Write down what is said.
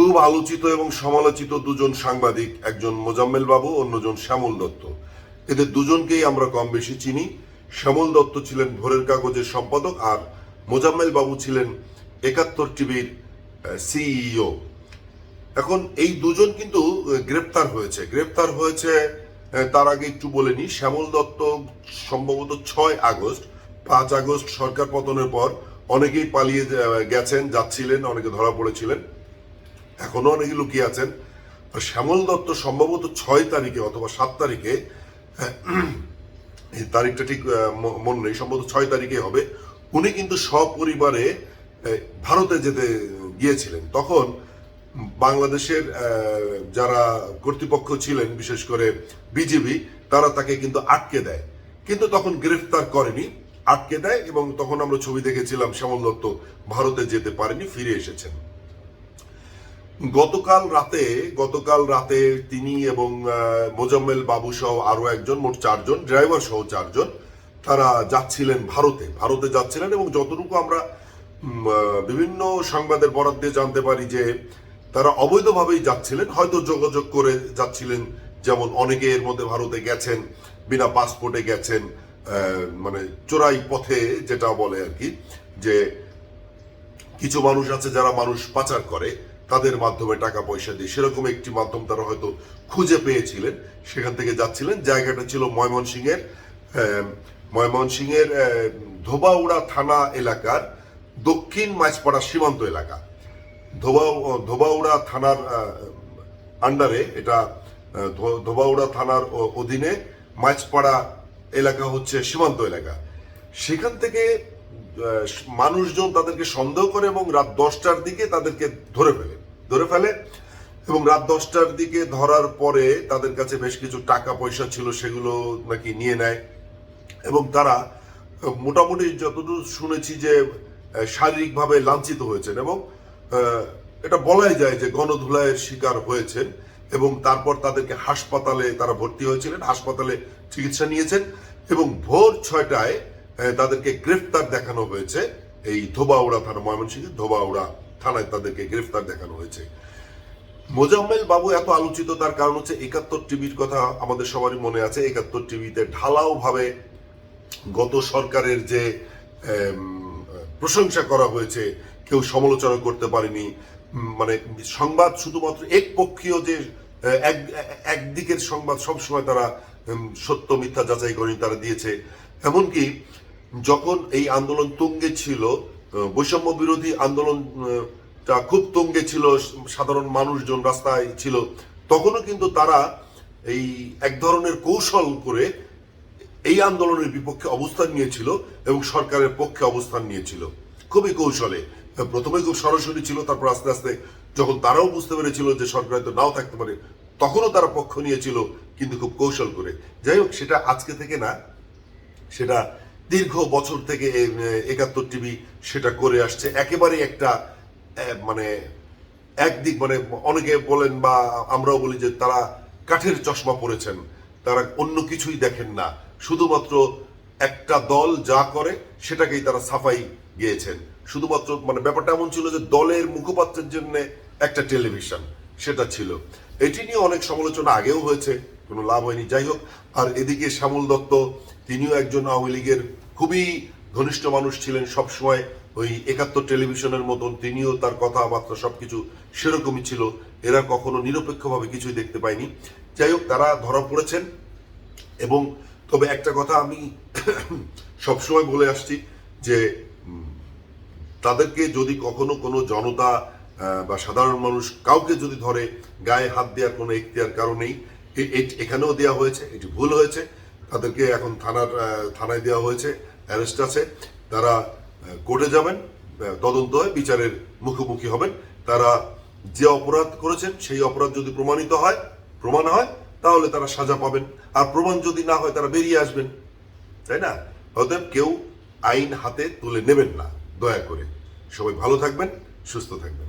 খুব আলোচিত এবং সমালোচিত দুজন সাংবাদিক, একজন মোজাম্মেল বাবু, অন্যজন শ্যামল দত্ত। এদের দুজনকেই আমরা কম বেশি চিনি। শ্যামল দত্ত ছিলেন ভোরের কাগজের সম্পাদক আর মোজাম্মেল বাবু ছিলেন একাত্তর টিভির সিইও এখন এই দুজন কিন্তু গ্রেপ্তার হয়েছে। গ্রেপ্তার হয়েছে তার আগে একটু বলে নি শ্যামল দত্ত সম্ভবত ছয় আগস্ট, পাঁচ আগস্ট সরকার পতনের পর অনেকেই পালিয়ে গেছেন, যাচ্ছিলেন, অনেকে ধরা পড়েছিলেন। এখনও অনেকে লুকিয়ে আছেন। শ্যামল দত্ত সম্ভবত ছয় তারিখে অথবা সাত তারিখে, এই তারিখটা ঠিক মনে নেই, সম্ভবত ছয় তারিখে হবে। উনি কিন্তু সপরিবারে ভারতে যেতে গিয়েছিলেন। তখন বাংলাদেশের যারা কর্তৃপক্ষ ছিলেন, বিশেষ করে বিজেপি তারা তাকে কিন্তু আটকে দেয়। কিন্তু তখন গ্রেফতার করেনি, আটকে দেয় এবং তখন আমরা ছবি দেখেছিলাম শ্যামল দত্ত ভারতে যেতে পারেনি, ফিরে এসেছেন। গতকাল রাতে গতকাল রাতে তিনি এবং মোজাম্মেল বাবু সহ আরও একজন, মোট চারজন, ড্রাইভার সহ চারজন, তারা যাচ্ছিলেন ভারতে। ভারতে যাচ্ছিলেন এবং যতটুকু আমরা বিভিন্ন সংবাদের বরাদ দিয়ে জানতে পারি যে, তারা অবৈধভাবেই যাচ্ছিলেন। হয়তো যোগাযোগ করে যাচ্ছিলেন, যেমন অনেকে এর মধ্যে ভারতে গেছেন, বিনা পাসপোর্টে গেছেন মানে চোরাই পথে যেটা বলে আর কি, যে কিছু মানুষ আছে যারা মানুষ পাচার করে তাদের মাধ্যমে টাকা পয়সা দিয়ে। সেরকম একটি মাধ্যম তারা হয়তো খুঁজে পেয়েছিলেন। সেখান থেকে যাচ্ছিলেন। জায়গাটা ছিল ময়মনসিংহের আহ, ধোবাউড়া থানা এলাকার দক্ষিণ মাছপাড়া সীমান্ত এলাকা। ধোবা ধোবাউড়া থানার আন্ডারে এটা ধোবাউড়া থানার অধীনে মাছপাড়া এলাকা হচ্ছে সীমান্ত এলাকা। সেখান থেকে মানুষজন তাদেরকে সন্দেহ করে এবং রাত দশটার দিকে তাদেরকে ধরে ফেলে। ধরে ফেলে। এবং রাত দশটার দিকে ধরার পরে তাদের কাছে বেশ কিছু টাকা পয়সা ছিল, সেগুলো নাকি নিয়ে নেয়। এবং তারা মোটামুটি যতদূর শুনেছি যে শারীরিকভাবে লাঞ্ছিত হয়েছেন এবং এটা বলাই যায় যে গণধুলাইয়ের শিকার হয়েছেন এবং তারপর তাদেরকে হাসপাতালে তারা ভর্তি হয়েছিলেন, হাসপাতালে চিকিৎসা নিয়েছেন এবং ভোর ছয়টায় তাদেরকে গ্রেফতার দেখানো হয়েছে এই ধোবাউড়া থানা ময়মনসিংহে, ধোবাউড়া থানায় তাদেরকে গ্রেফতার দেখানো হয়েছে। মোজাম্মেল বাবু এত আলোচিত, তার কারণ হচ্ছে একাত্তর টিভির কথা আমাদের সবারই মনে আছে। একাত্তর টিভিতে ঢালাও ভাবে গত সরকারের যে প্রশংসা করা হয়েছে, কেউ সমালোচনা করতে পারেনি। মানে সংবাদ শুধুমাত্র একপক্ষীয় যে এক, একদিকের সংবাদ সবসময় তারা সত্য, মিথ্যা যাচাই করেনি, তারা দিয়েছে। এমনকি যখন এই আন্দোলন তুঙ্গে ছিল বৈষম্য বিরোধী আন্দোলন খুব তঙ্গে ছিল, সাধারণ মানুষজন রাস্তায় ছিল। তখনও কিন্তু তারা এই এক ধরনের কৌশল করে এই আন্দোলনের বিপক্ষে অবস্থান নিয়েছিল এবং সরকারের পক্ষে অবস্থান নিয়েছিল। খুবই কৌশলে। প্রথমে খুব সরাসরি ছিল, তারপর আস্তে আস্তে যখন তারাও বুঝতে পেরেছিল যে সরকার হয়তো নাও থাকতে পারে, তখনও তারা পক্ষ নিয়েছিল, কিন্তু খুব কৌশল করে। যাই হোক, সেটা আজকে থেকে না, সেটা দীর্ঘ বছর থেকে একাত্তর টিভি সেটা করে আসছে। একেবারে একটা মানে একদিক মানে অনেকে বলেন বা আমরাও বলি যে তারা কাঠের চশমা পরেছেন। তারা অন্য কিছুই দেখেন না। শুধুমাত্র একটা দল যা করে সেটাকেই তারা সাফাই গিয়েছেন। শুধুমাত্র মানে ব্যাপারটা এমন ছিল যে দলের মুখপাত্রের জন্য একটা টেলিভিশন সেটা ছিল। এটি নিয়ে অনেক সমালোচনা আগেও হয়েছে। কোনো লাভ হয়নি। যাই হোক, আর এদিকে শ্যামল দত্ত, তিনিও একজন আওয়ামী লীগের খুবই ঘনিষ্ঠ মানুষ ছিলেন সবসময়। ওই একাত্তর টেলিভিশনের মতন তিনিও তার কথাবার্তা সবকিছু সেরকমই ছিল। এরা কখনো নিরপেক্ষভাবে কিছুই দেখতে পায়নি। যাই হোক, তারা ধরা পড়েছেন। এবং তবে একটা কথা আমি সবসময় বলে আসছি যে তাদেরকে যদি কখনো কোনো জনতা বা সাধারণ মানুষ কাউকে যদি ধরে, গায়ে হাত দেওয়ার কোনো এখতিয়ার কারণেই এ- এখানেও দেওয়া হয়েছে, এটি ভুল হয়েছে। তাদেরকে এখন থানার থানায় দেওয়া হয়েছে, অ্যারেস্ট আছে। তারা কোর্টে যাবেন তদন্ত হয়, বিচারের মুখোমুখি হবেন। তারা যে অপরাধ করেছেন, সেই অপরাধ যদি প্রমাণিত হয়, প্রমাণ হয়, তাহলে তারা সাজা পাবেন। আর প্রমাণ যদি না হয়, তারা বেরিয়ে আসবেন। তাই না? অতএব কেউ আইন হাতে তুলে নেবেন না, দয়া করে। সবাই ভালো থাকবেন, সুস্থ থাকবেন।